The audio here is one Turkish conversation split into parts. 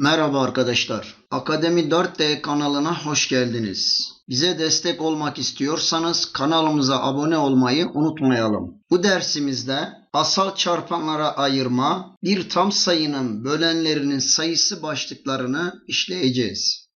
Merhaba arkadaşlar. Akademi 4D kanalına hoş geldiniz. Bize destek olmak istiyorsanız kanalımıza abone olmayı unutmayalım. Bu dersimizde asal çarpanlara ayırma, bir tam sayının bölenlerinin sayısı başlıklarını işleyeceğiz.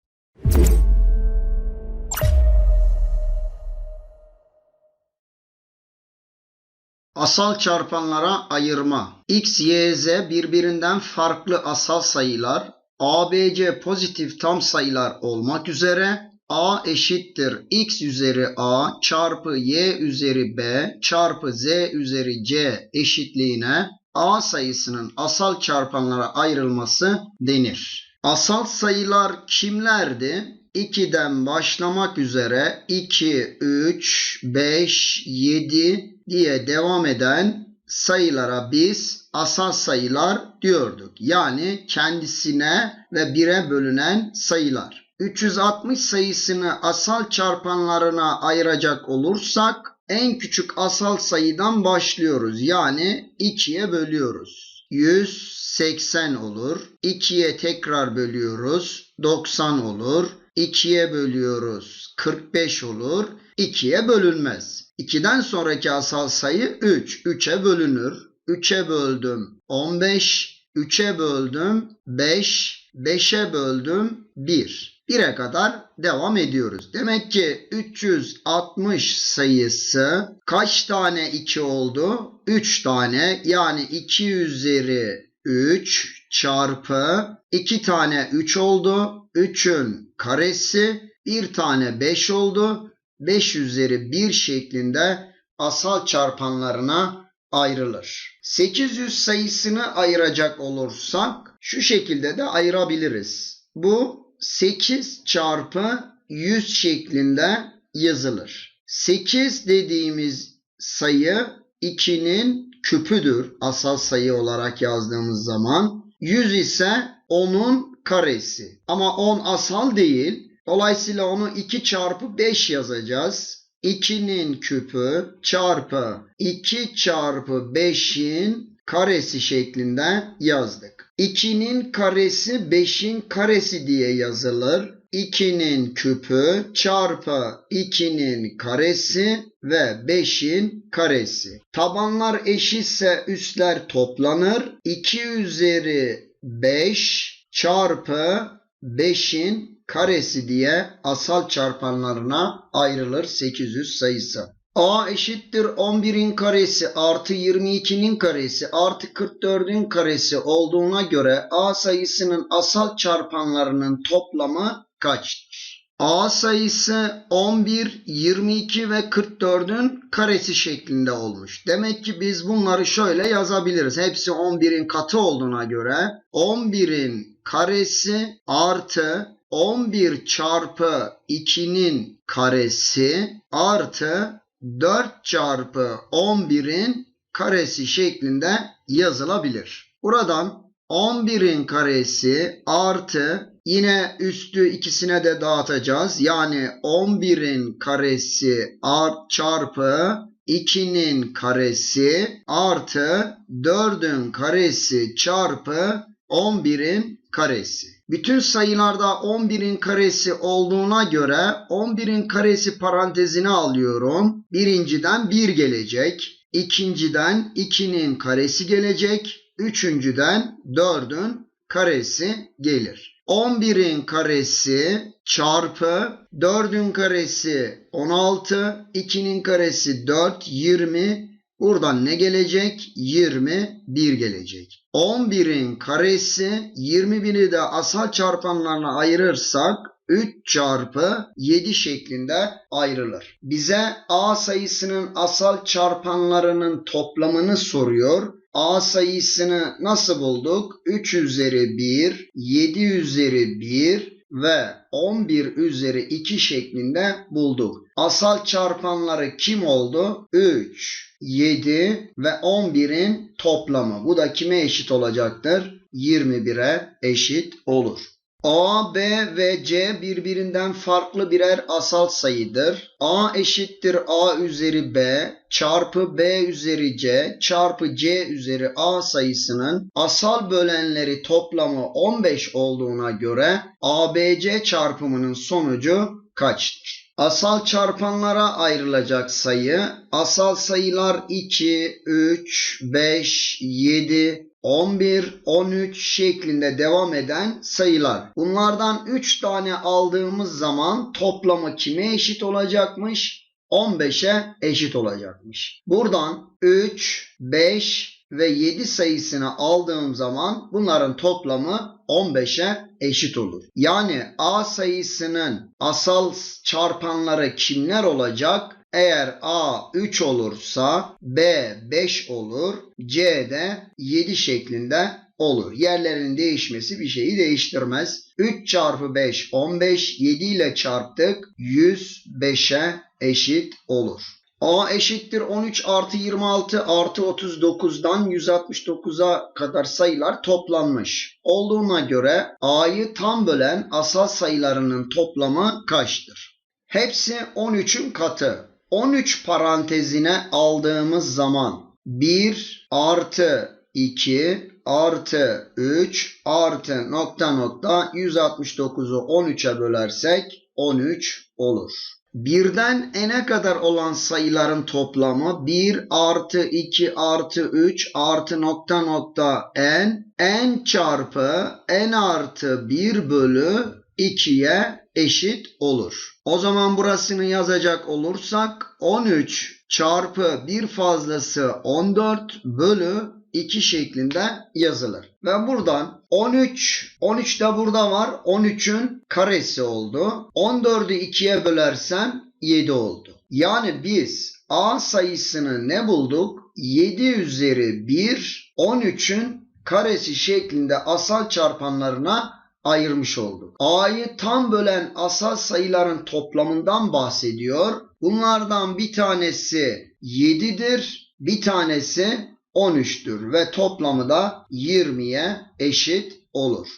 Asal çarpanlara ayırma. X, Y, Z birbirinden farklı asal sayılar ABC pozitif tam sayılar olmak üzere A eşittir X üzeri A çarpı Y üzeri B çarpı Z üzeri C eşitliğine A sayısının asal çarpanlara ayrılması denir. Asal sayılar kimlerdi? 2'den başlamak üzere 2, 3, 5, 7 diye devam eden sayılara biz asal sayılar diyorduk. Yani kendisine ve 1'e bölünen sayılar. 360 sayısını asal çarpanlarına ayıracak olursak en küçük asal sayıdan başlıyoruz. Yani 2'ye bölüyoruz. 180 olur. 2'ye tekrar bölüyoruz. 90 olur. 2'ye bölüyoruz. 45 olur. 2'ye bölünmez. 2'den sonraki asal sayı 3. 3'e bölünür. 3'e böldüm 15. 3'e böldüm 5. 5'e böldüm 1. 1'e kadar devam ediyoruz. Demek ki 360 sayısı kaç tane 2 oldu? 3 tane yani 2 üzeri 3 çarpı 2 tane 3 oldu. 3'ün karesi bir tane 5 oldu. 5 üzeri 1 şeklinde asal çarpanlarına ayrılır. 800 sayısını ayıracak olursak şu şekilde de ayırabiliriz. Bu 8 çarpı 100 şeklinde yazılır. 8 dediğimiz sayı 2'nin küpüdür asal sayı olarak yazdığımız zaman. 100 ise 10'un karesi. Ama 10 asal değil. Dolayısıyla onu 2 çarpı 5 yazacağız. 2'nin küpü çarpı 2 çarpı 5'in karesi şeklinde yazdık. 2'nin karesi 5'in karesi diye yazılır. 2'nin küpü çarpı 2'nin karesi ve 5'in karesi. Tabanlar eşitse üstler toplanır. 2 üzeri 5 çarpı 5'in karesi diye asal çarpanlarına ayrılır 800 sayısı. A eşittir 11'in karesi artı 22'nin karesi artı 44'ün karesi olduğuna göre A sayısının asal çarpanlarının toplamı kaçtır? A sayısı 11, 22 ve 44'ün karesi şeklinde olmuş. Demek ki biz bunları şöyle yazabiliriz. Hepsi 11'in katı olduğuna göre 11'in karesi artı 11 çarpı 2'nin karesi artı 4 çarpı 11'in karesi şeklinde yazılabilir. Buradan 11'in karesi artı yine üstü ikisine de dağıtacağız. Yani 11'in karesi art çarpı 2'nin karesi artı 4'ün karesi çarpı 11'in karesi. Bütün sayılarda 11'in karesi olduğuna göre 11'in karesi parantezine alıyorum. Birinciden 1 gelecek. İkinciden 2'nin karesi gelecek. Üçüncüden 4'ün karesi gelir. 11'in karesi çarpı 4'ün karesi 16, 2'nin karesi 4, 20. Buradan ne gelecek? 21 gelecek. 11'in karesi 21'i de asal çarpanlarına ayırırsak 3 çarpı 7 şeklinde ayrılır. Bize A sayısının asal çarpanlarının toplamını soruyor. A sayısını nasıl bulduk? 3 üzeri 1, 7 üzeri 1 ve 11 üzeri 2 şeklinde bulduk. Asal çarpanları kim oldu? 3, 7 ve 11'in toplamı. Bu da kime eşit olacaktır? 21'e eşit olur. A, B ve C birbirinden farklı birer asal sayıdır. A eşittir A üzeri B çarpı B üzeri C çarpı C üzeri A sayısının asal bölenleri toplamı 15 olduğuna göre ABC çarpımının sonucu kaçtır? Asal çarpanlara ayrılacak sayı asal sayılar 2, 3, 5, 7, 11, 13 şeklinde devam eden sayılar. Bunlardan 3 tane aldığımız zaman toplamı kime eşit olacakmış? 15'e eşit olacakmış. Buradan 3, 5 ve 7 sayısını aldığım zaman bunların toplamı 15'e eşit olur. Yani A sayısının asal çarpanları kimler olacak? Eğer A 3 olursa B 5 olur, C de 7 şeklinde olur. Yerlerinin değişmesi bir şeyi değiştirmez. 3 çarpı 5 15, 7 ile çarptık 105'e eşit olur. A eşittir 13 artı 26 artı 39'dan 169'a kadar sayılar toplanmış. Olduğuna göre A'yı tam bölen asal sayılarının toplamı kaçtır? Hepsi 13'ün katı. 13 parantezine aldığımız zaman 1 artı 2 artı 3 artı nokta nokta 169'u 13'e bölersek 13 olur. Birden n'e kadar olan sayıların toplamı 1 artı 2 artı 3 artı nokta nokta n n çarpı n artı 1 bölü 2'ye eşit olur. O zaman burasını yazacak olursak 13 çarpı bir fazlası 14 bölü 2 şeklinde yazılır. Ve buradan 13, 13 de burada var. 13'ün karesi oldu. 14'ü 2'ye bölersem 7 oldu. Yani biz A sayısını ne bulduk? 7 üzeri 1, 13'ün karesi şeklinde asal çarpanlarına ayırmış olduk. A'yı tam bölen asal sayıların toplamından bahsediyor. Bunlardan bir tanesi 7'dir, bir tanesi 13'tür ve toplamı da 20'ye eşit olur.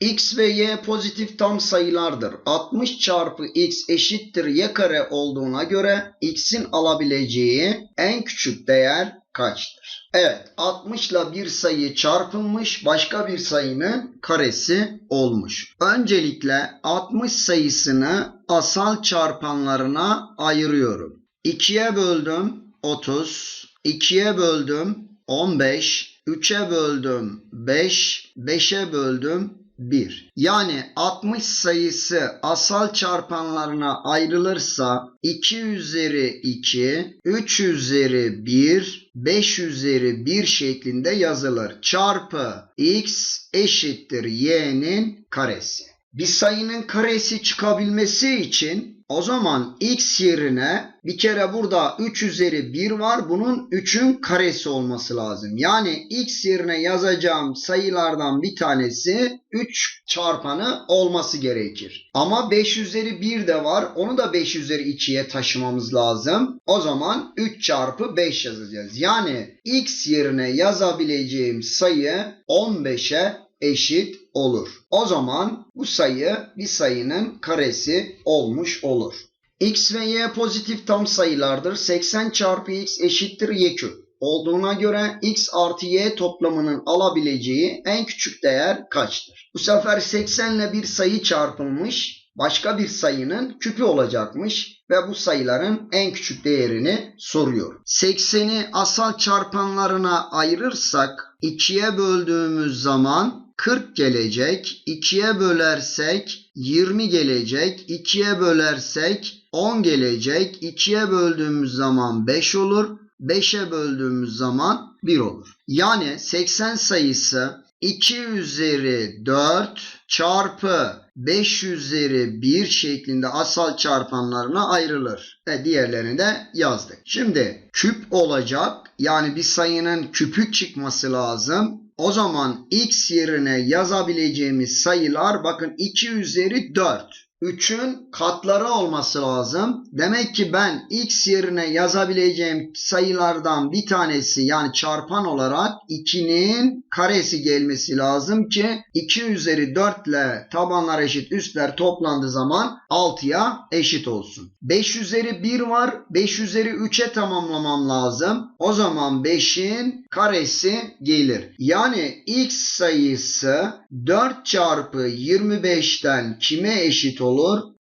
X ve Y pozitif tam sayılardır. 60 çarpı X eşittir Y kare olduğuna göre X'in alabileceği en küçük değer kaçtır? Evet 60 ile bir sayı çarpılmış başka bir sayının karesi olmuş. Öncelikle 60 sayısını asal çarpanlarına ayırıyorum. 2'ye böldüm 30, 2'ye böldüm 15, 3'e böldüm 5, 5'e böldüm 1. Yani 60 sayısı asal çarpanlarına ayrılırsa 2 üzeri 2, 3 üzeri 1, 5 üzeri 1 şeklinde yazılır. Çarpı x eşittir y'nin karesi. Bir sayının karesi çıkabilmesi için o zaman x yerine bir kere burada 3 üzeri 1 var. Bunun 3'ün karesi olması lazım. Yani x yerine yazacağım sayılardan bir tanesi 3 çarpanı olması gerekir. Ama 5 üzeri 1 de var. Onu da 5 üzeri 2'ye taşımamız lazım. O zaman 3 çarpı 5 yazacağız. Yani x yerine yazabileceğim sayı 15'e eşit olur. O zaman bu sayı bir sayının karesi olmuş olur. X ve Y pozitif tam sayılardır. 80 çarpı X eşittir Y küp olduğuna göre X artı Y toplamının alabileceği en küçük değer kaçtır? Bu sefer 80 ile bir sayı çarpılmış başka bir sayının küpü olacakmış ve bu sayıların en küçük değerini soruyor. 80'i asal çarpanlarına ayırırsak 2'ye böldüğümüz zaman 40 gelecek. 2'ye bölersek 20 gelecek. 2'ye bölersek 10 gelecek. 2'ye böldüğümüz zaman 5 olur. 5'e böldüğümüz zaman 1 olur. Yani 80 sayısı 2 üzeri 4 çarpı 5 üzeri 1 şeklinde asal çarpanlarına ayrılır. Ve diğerlerini de yazdık. Şimdi küp olacak. Yani bir sayının küpü çıkması lazım. O zaman x yerine yazabileceğimiz sayılar bakın 2 üzeri 4. 3'ün katları olması lazım. Demek ki ben x yerine yazabileceğim sayılardan bir tanesi yani çarpan olarak 2'nin karesi gelmesi lazım ki 2 üzeri 4 ile tabanlar eşit üstler toplandığı zaman 6'ya eşit olsun. 5 üzeri 1 var. 5 üzeri 3'e tamamlamam lazım. O zaman 5'in karesi gelir. Yani x sayısı 4 çarpı 25'ten kime eşit olur?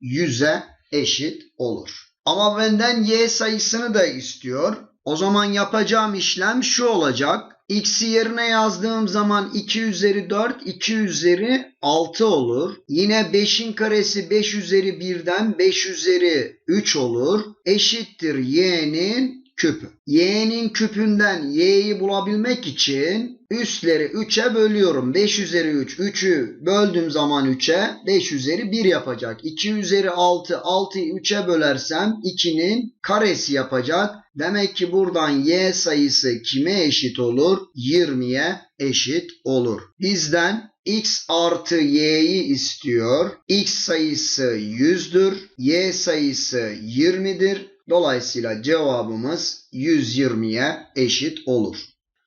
100'e eşit olur. Ama benden y sayısını da istiyor. O zaman yapacağım işlem şu olacak. X'i yerine yazdığım zaman 2 üzeri 4, 2 üzeri 6 olur. Yine 5'in karesi 5 üzeri 1'den 5 üzeri 3 olur. Eşittir y'nin küpü. Y'nin küpünden y'yi bulabilmek için üstleri 3'e bölüyorum. 5 üzeri 3. 3'ü böldüğüm zaman 3'e 5 üzeri 1 yapacak. 2 üzeri 6. 6'yı 3'e bölersem 2'nin karesi yapacak. Demek ki buradan y sayısı kime eşit olur? 20'ye eşit olur. Bizden x artı y'yi istiyor. x sayısı 100'dür. y sayısı 20'dir. Dolayısıyla cevabımız 120'ye eşit olur.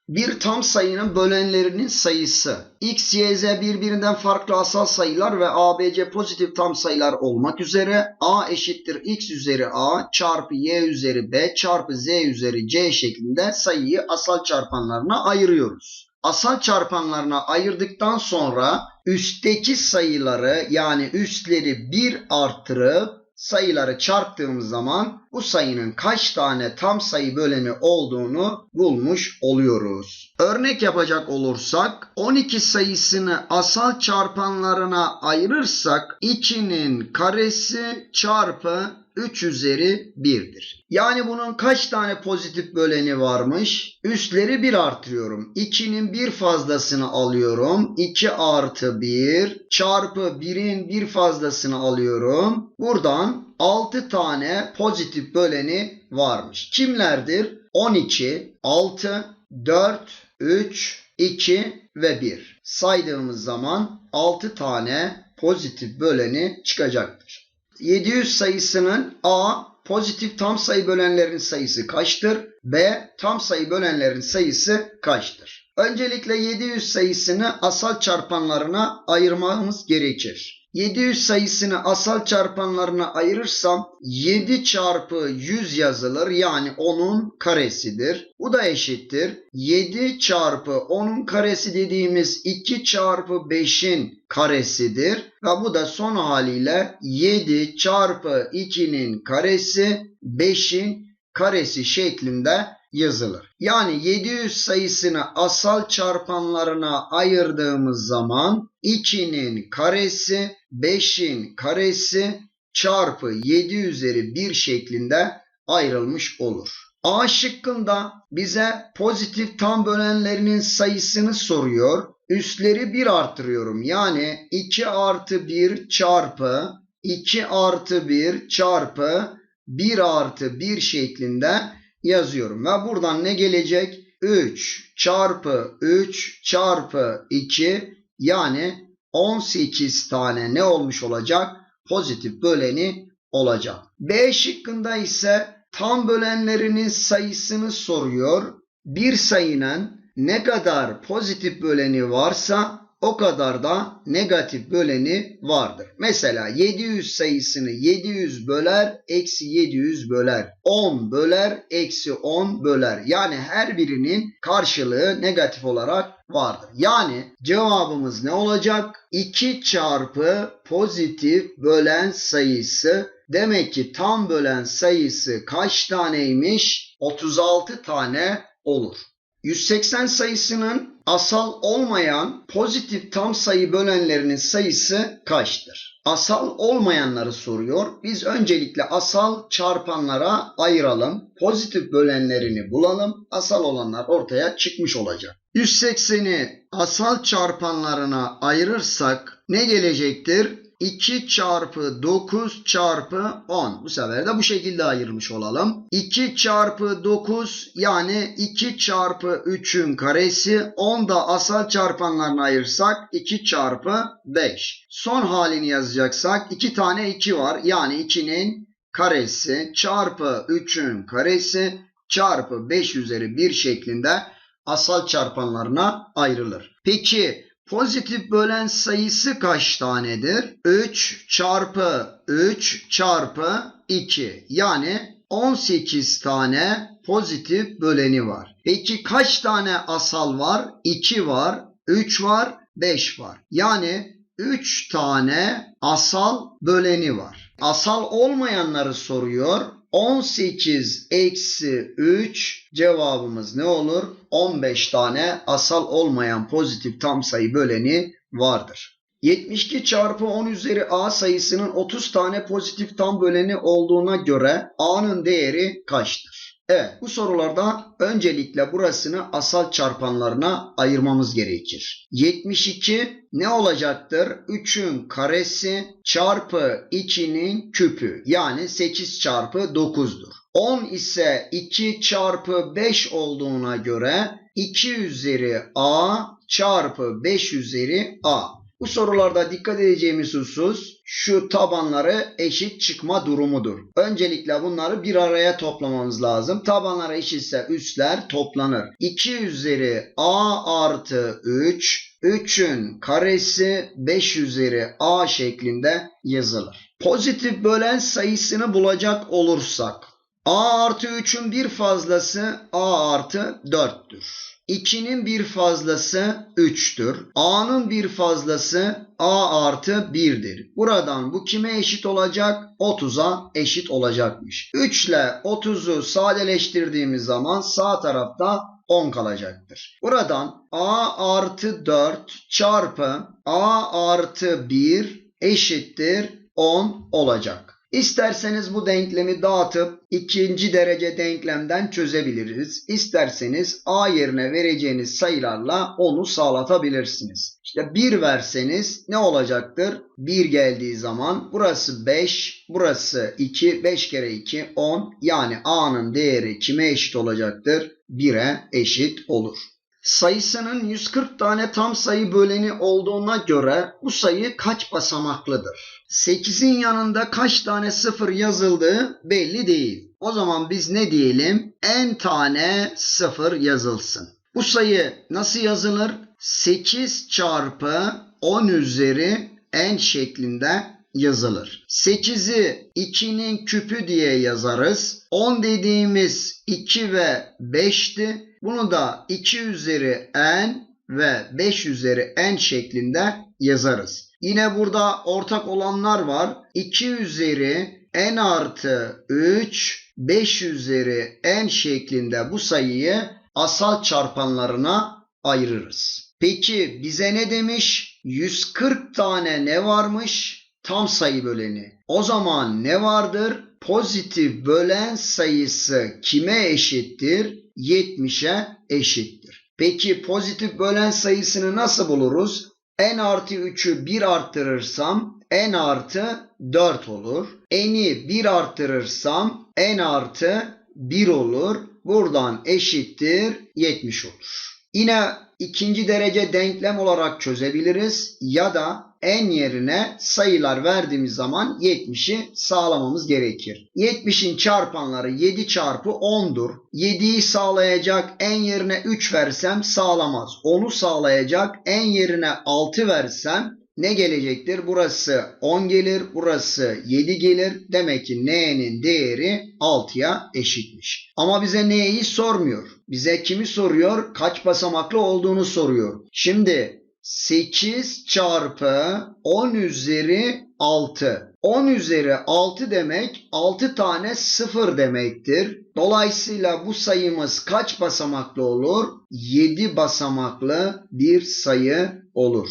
Bir tam sayının bölenlerinin sayısı. X, Y, Z birbirinden farklı asal sayılar ve ABC pozitif tam sayılar olmak üzere A eşittir X üzeri A çarpı Y üzeri B çarpı Z üzeri C şeklinde sayıyı asal çarpanlarına ayırıyoruz. Asal çarpanlarına ayırdıktan sonra üstteki sayıları yani üstleri 1 arttırıp sayıları çarptığımız zaman bu sayının kaç tane tam sayı böleni olduğunu bulmuş oluyoruz. Örnek yapacak olursak 12 sayısını asal çarpanlarına ayırırsak 2'nin karesi çarpı 3 üzeri 1'dir. Yani bunun kaç tane pozitif böleni varmış? Üstleri 1 artırıyorum. 2'nin bir fazlasını alıyorum. 2 artı 1 çarpı 1'in bir fazlasını alıyorum. Buradan 6 tane pozitif böleni varmış. Kimlerdir? 12, 6, 4, 3, 2 ve 1. Saydığımız zaman 6 tane pozitif böleni çıkacaktır. 700 sayısının A pozitif tam sayı bölenlerin sayısı kaçtır? B tam sayı bölenlerin sayısı kaçtır? Öncelikle 700 sayısını asal çarpanlarına ayırmamız gerekir. 700 sayısını asal çarpanlarına ayırırsam 7 çarpı 100 yazılır yani 10'un karesidir. Bu da eşittir. 7 çarpı 10'un karesi dediğimiz 2 çarpı 5'in karesidir. Ve bu da son haliyle 7 çarpı 2'nin karesi 5'in karesi şeklinde yazılır. Yani 700 sayısını asal çarpanlarına ayırdığımız zaman 2'nin karesi 5'in karesi çarpı 7 üzeri 1 şeklinde ayrılmış olur. A şıkkında bize pozitif tam bölenlerinin sayısını soruyor. Üstleri 1 artırıyorum. Yani 2 artı 1 çarpı 2 artı 1 çarpı 1 artı 1 şeklinde yazıyorum. Ve buradan ne gelecek? 3 çarpı 3 çarpı 2 yani 18 tane ne olmuş olacak? Pozitif böleni olacak. B şıkkında ise tam bölenlerinin sayısını soruyor. Bir sayının ne kadar pozitif böleni varsa o kadar da negatif böleni vardır. Mesela 700 sayısını 700 böler, eksi 700 böler. 10 böler, eksi 10 böler. Yani her birinin karşılığı negatif olarak vardır. Yani cevabımız ne olacak? 2 çarpı pozitif bölen sayısı demek ki tam bölen sayısı kaç taneymiş? 36 tane olur. 180 sayısının asal olmayan pozitif tam sayı bölenlerinin sayısı kaçtır? Asal olmayanları soruyor. Biz öncelikle asal çarpanlara ayıralım. Pozitif bölenlerini bulalım. Asal olanlar ortaya çıkmış olacak. 180'i asal çarpanlarına ayırırsak ne gelecektir? 2 çarpı 9 çarpı 10. Bu sefer de bu şekilde ayırmış olalım. 2 çarpı 9 yani 2 çarpı 3'ün karesi 10 da asal çarpanlarına ayırsak 2 çarpı 5. Son halini yazacaksak 2 tane 2 var. Yani 2'nin karesi çarpı 3'ün karesi çarpı 5 üzeri 1 şeklinde asal çarpanlarına ayrılır. Peki pozitif bölen sayısı kaç tanedir? 3 çarpı 3 çarpı 2 yani 18 tane pozitif böleni var. Peki kaç tane asal var? 2 var, 3 var, 5 var. Yani 3 tane asal böleni var. Asal olmayanları soruyor. 18 eksi 3 cevabımız ne olur? 15 tane asal olmayan pozitif tam sayı böleni vardır. 72 çarpı 10 üzeri a sayısının 30 tane pozitif tam böleni olduğuna göre a'nın değeri kaçtır? Evet bu sorularda öncelikle burasını asal çarpanlarına ayırmamız gerekir. 72 ne olacaktır? 3'ün karesi çarpı 2'nin küpü yani 8 çarpı 9'dur. 10 ise 2 çarpı 5 olduğuna göre 2 üzeri a çarpı 5 üzeri a. Bu sorularda dikkat edeceğimiz husus şu tabanları eşit çıkma durumudur. Öncelikle bunları bir araya toplamamız lazım. Tabanları eşitse üstler toplanır. 2 üzeri a artı 3 3'ün karesi 5 üzeri a şeklinde yazılır. Pozitif bölen sayısını bulacak olursak a artı 3'ün bir fazlası a artı 4'tür. 2'nin bir fazlası 3'tür. A'nın bir fazlası A artı 1'dir. Buradan bu kime eşit olacak? 30'a eşit olacakmış. 3 ile 30'u sadeleştirdiğimiz zaman sağ tarafta 10 kalacaktır. Buradan A artı 4 çarpı A artı 1 eşittir 10 olacak. İsterseniz bu denklemi dağıtıp ikinci derece denklemden çözebiliriz. İsterseniz a yerine vereceğiniz sayılarla onu sağlatabilirsiniz. İşte 1 verseniz ne olacaktır? 1 geldiği zaman burası 5, burası 2, 5 kere 2 10 yani a'nın değeri kime eşit olacaktır? 1'e eşit olur. Sayısının 140 tane tam sayı böleni olduğuna göre bu sayı kaç basamaklıdır? 8'in yanında kaç tane sıfır yazıldığı belli değil. O zaman biz ne diyelim? n tane sıfır yazılsın. Bu sayı nasıl yazılır? 8 çarpı 10 üzeri n şeklinde yazılır. 8'i 2'nin küpü diye yazarız. 10 dediğimiz 2 ve 5'ti. Bunu da 2 üzeri n ve 5 üzeri n şeklinde yazarız. Yine burada ortak olanlar var. 2 üzeri n artı 3, 5 üzeri n şeklinde bu sayıyı asal çarpanlarına ayırırız. Peki bize ne demiş? 140 tane ne varmış? Tam sayı böleni. O zaman ne vardır? Pozitif bölen sayısı kime eşittir? 70'e eşittir. Peki pozitif bölen sayısını nasıl buluruz? n artı 3'ü 1 arttırırsam n artı 4 olur. n'i 1 arttırırsam n artı 1 olur. Buradan eşittir 70 olur. Yine ikinci derece denklem olarak çözebiliriz ya da n yerine sayılar verdiğimiz zaman 70'i sağlamamız gerekir. 70'in çarpanları 7 çarpı 10'dur. 7'yi sağlayacak n yerine 3 versem sağlamaz. 10'u sağlayacak n yerine 6 versem ne gelecektir? Burası 10 gelir, burası 7 gelir. Demek ki n'nin değeri 6'ya eşitmiş. Ama bize n'yi sormuyor. Bize kimi soruyor? Kaç basamaklı olduğunu soruyor. Şimdi 8 çarpı 10 üzeri 6. 10 üzeri 6 demek 6 tane 0 demektir. Dolayısıyla bu sayımız kaç basamaklı olur? 7 basamaklı bir sayı olur.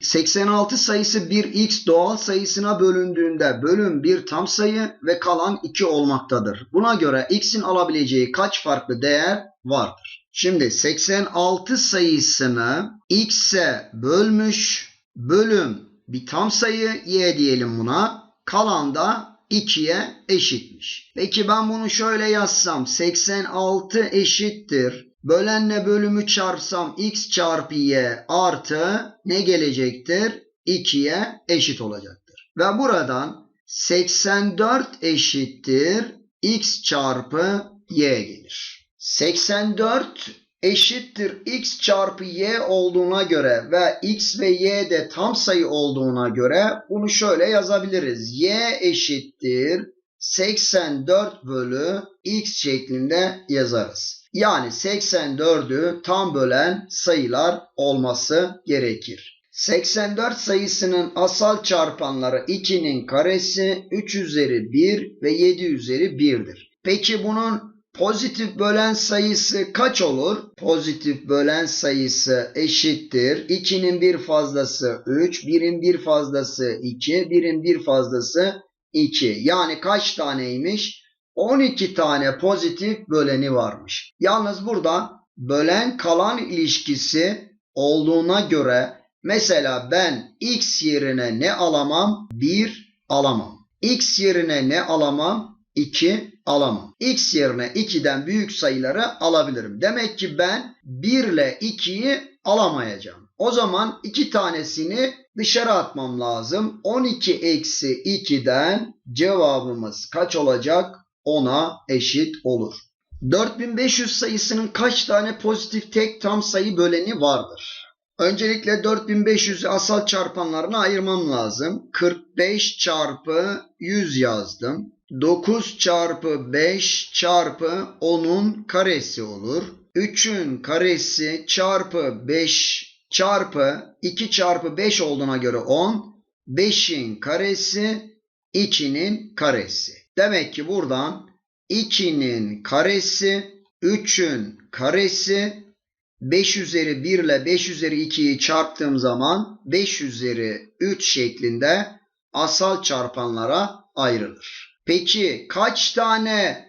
86 sayısı bir x doğal sayısına bölündüğünde bölüm bir tam sayı ve kalan 2 olmaktadır. Buna göre x'in alabileceği kaç farklı değer vardır? Şimdi 86 sayısını x'e bölmüş bölüm bir tam sayı y diyelim buna. Kalan da 2'ye eşitmiş. Peki ben bunu şöyle yazsam 86 eşittir. Bölenle bölümü çarpsam x çarpı y artı ne gelecektir? 2'ye eşit olacaktır. Ve buradan 84 eşittir x çarpı y gelir. 84 eşittir x çarpı y olduğuna göre ve x ve y de tam sayı olduğuna göre bunu şöyle yazabiliriz. y eşittir 84 bölü x şeklinde yazarız. Yani 84'ü tam bölen sayılar olması gerekir. 84 sayısının asal çarpanları 2'nin karesi 3 üzeri 1 ve 7 üzeri 1'dir. Peki bunun pozitif bölen sayısı kaç olur? Pozitif bölen sayısı eşittir. 2'nin bir fazlası 3, 1'in bir fazlası 2, 1'in bir fazlası 2. Yani kaç taneymiş? 12 tane pozitif böleni varmış. Yalnız burada bölen kalan ilişkisi olduğuna göre mesela ben x yerine ne alamam? 1 alamam. x yerine ne alamam? 2 alamam. x yerine 2'den büyük sayıları alabilirim. Demek ki ben 1 ile 2'yi alamayacağım. O zaman iki tanesini dışarı atmam lazım. 12 eksi 2'den cevabımız kaç olacak? 10'a eşit olur. 4500 sayısının kaç tane pozitif tek tam sayı böleni vardır? Öncelikle 4500'ü asal çarpanlarına ayırmam lazım. 45 çarpı 100 yazdım. 9 çarpı 5 çarpı 10'un karesi olur. 3'ün karesi çarpı 5 çarpı 2 çarpı 5 olduğuna göre 10. 5'in karesi 2'nin karesi. Demek ki buradan 2'nin karesi 3'ün karesi 5 üzeri 1 ile 5 üzeri 2'yi çarptığım zaman 5 üzeri 3 şeklinde asal çarpanlara ayrılır. Peki kaç tane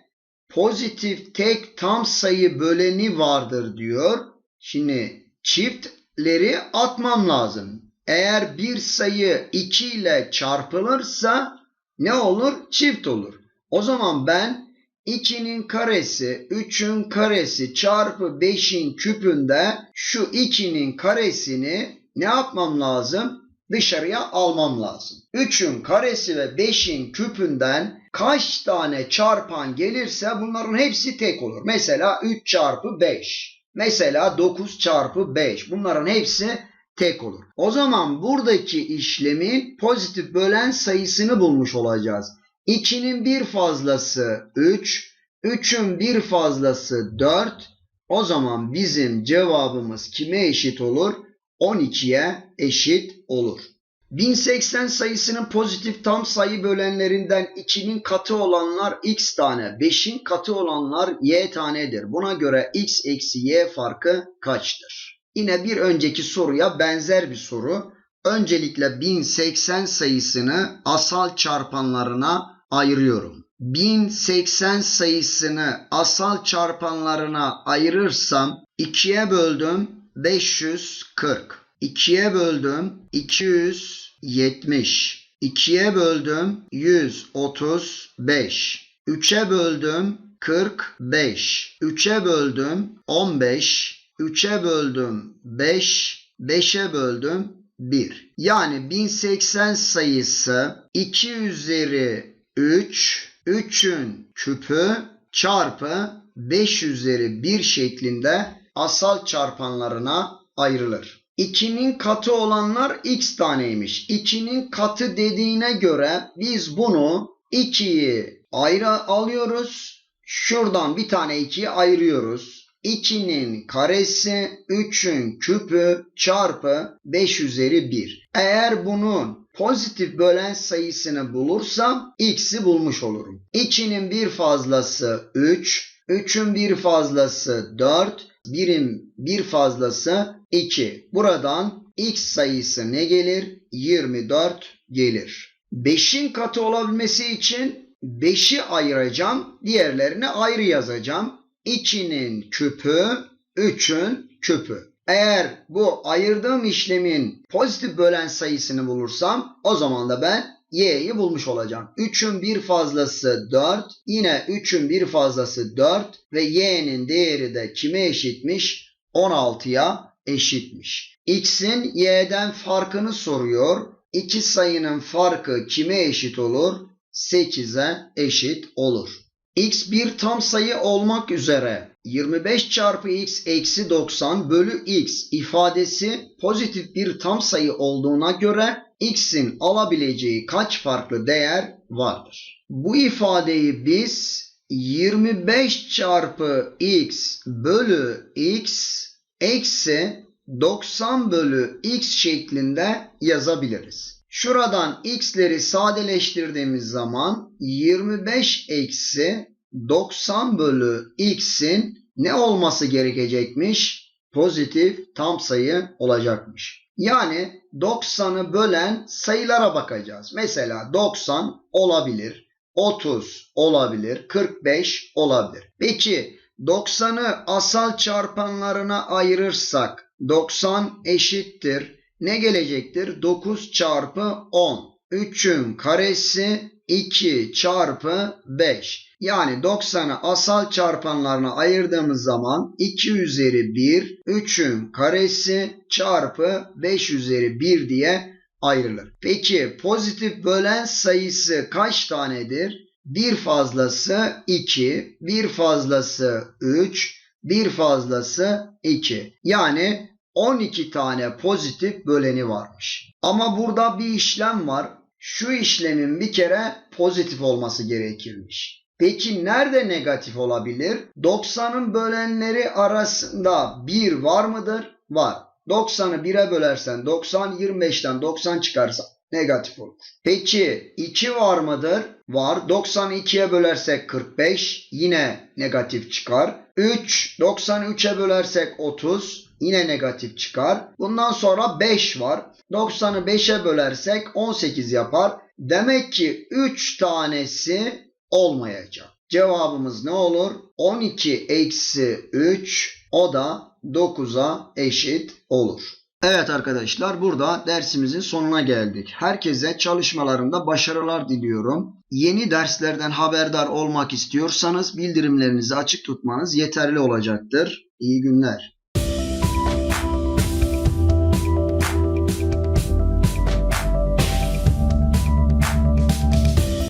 pozitif tek tam sayı böleni vardır diyor. Şimdi çiftleri atmam lazım. Eğer bir sayı 2 ile çarpılırsa ne olur? Çift olur. O zaman ben 2'nin karesi 3'ün karesi çarpı 5'in küpünde şu 2'nin karesini ne yapmam lazım? Dışarıya almam lazım. 3'ün karesi ve 5'in küpünden kaç tane çarpan gelirse bunların hepsi tek olur. Mesela 3 çarpı 5. Mesela 9 çarpı 5. Bunların hepsi tek olur. O zaman buradaki işlemin pozitif bölen sayısını bulmuş olacağız. 2'nin bir fazlası 3, 3'ün bir fazlası 4. O zaman bizim cevabımız kime eşit olur? 12'ye eşit olur. 1080 sayısının pozitif tam sayı bölenlerinden 2'nin katı olanlar x tane, 5'in katı olanlar y tanedir. Buna göre x eksi y farkı kaçtır? Yine bir önceki soruya benzer bir soru. Öncelikle 1080 sayısını asal çarpanlarına ayırıyorum. 1080 sayısını asal çarpanlarına ayırırsam 2'ye böldüm 540. 2'ye böldüm 270. 2'ye böldüm 135. 3'e böldüm 45. 3'e böldüm 15. 3'e böldüm 5. 5'e böldüm 1. Yani 1080 sayısı 2 üzeri 3, 3'ün küpü çarpı 5 üzeri 1 şeklinde asal çarpanlarına ayrılır. 2'nin katı olanlar x taneymiş. 2'nin katı dediğine göre biz bunu 2'yi ayrı alıyoruz. Şuradan bir tane 2'yi ayırıyoruz. 2'nin karesi 3'ün küpü çarpı 5 üzeri 1. Eğer bunun pozitif bölen sayısını bulursam x'i bulmuş olurum. 2'nin bir fazlası 3, 3'ün bir fazlası 4, 1'in bir fazlası 2. Buradan x sayısı ne gelir? 24 gelir. 5'in katı olabilmesi için 5'i ayıracağım. Diğerlerini ayrı yazacağım. 2'nin küpü 3'ün küpü. Eğer bu ayırdığım işlemin pozitif bölen sayısını bulursam o zaman da ben y'yi bulmuş olacağım. 3'ün bir fazlası 4. Yine 3'ün bir fazlası 4 ve y'nin değeri de kime eşitmiş? 16'ya eşitmiş. X'in y'den farkını soruyor. İki sayının farkı kime eşit olur? 8'e eşit olur. X bir tam sayı olmak üzere 25 çarpı x eksi 90 bölü x ifadesi pozitif bir tam sayı olduğuna göre x'in alabileceği kaç farklı değer vardır? Bu ifadeyi biz 25 çarpı x bölü x eksi 90 bölü x şeklinde yazabiliriz. Şuradan x'leri sadeleştirdiğimiz zaman 25 eksi 90 bölü x'in ne olması gerekecekmiş? Pozitif tam sayı olacakmış. Yani 90'ı bölen sayılara bakacağız. Mesela 90 olabilir, 30 olabilir, 45 olabilir. Peki 90'ı asal çarpanlarına ayırırsak 90 eşittir. Ne gelecektir? 9 çarpı 10. 3'ün karesi 2 çarpı 5. Yani 90'ı asal çarpanlarına ayırdığımız zaman 2 üzeri 1, 3'ün karesi çarpı 5 üzeri 1 diye ayrılır. Peki pozitif bölen sayısı kaç tanedir? Bir fazlası 2, bir fazlası 3, bir fazlası 2. Yani 12 tane pozitif böleni varmış. Ama burada bir işlem var. Şu işlemin bir kere pozitif olması gerekirmiş. Peki nerede negatif olabilir? 90'ın bölenleri arasında 1 var mıdır? Var. 90'ı 1'e bölersen 90, 25'ten 90 çıkarsa negatif olur. Peki 2 var mıdır? Var. 90'ı 2'ye bölersek 45 yine negatif çıkar. 3, 93'e bölersek 30 yine negatif çıkar. Bundan sonra 5 var. 90'ı 5'e bölersek 18 yapar. Demek ki 3 tanesi olmayacak. Cevabımız ne olur? 12 eksi 3 o da 9'a eşit olur. Evet arkadaşlar burada dersimizin sonuna geldik. Herkese çalışmalarında başarılar diliyorum. Yeni derslerden haberdar olmak istiyorsanız bildirimlerinizi açık tutmanız yeterli olacaktır. İyi günler.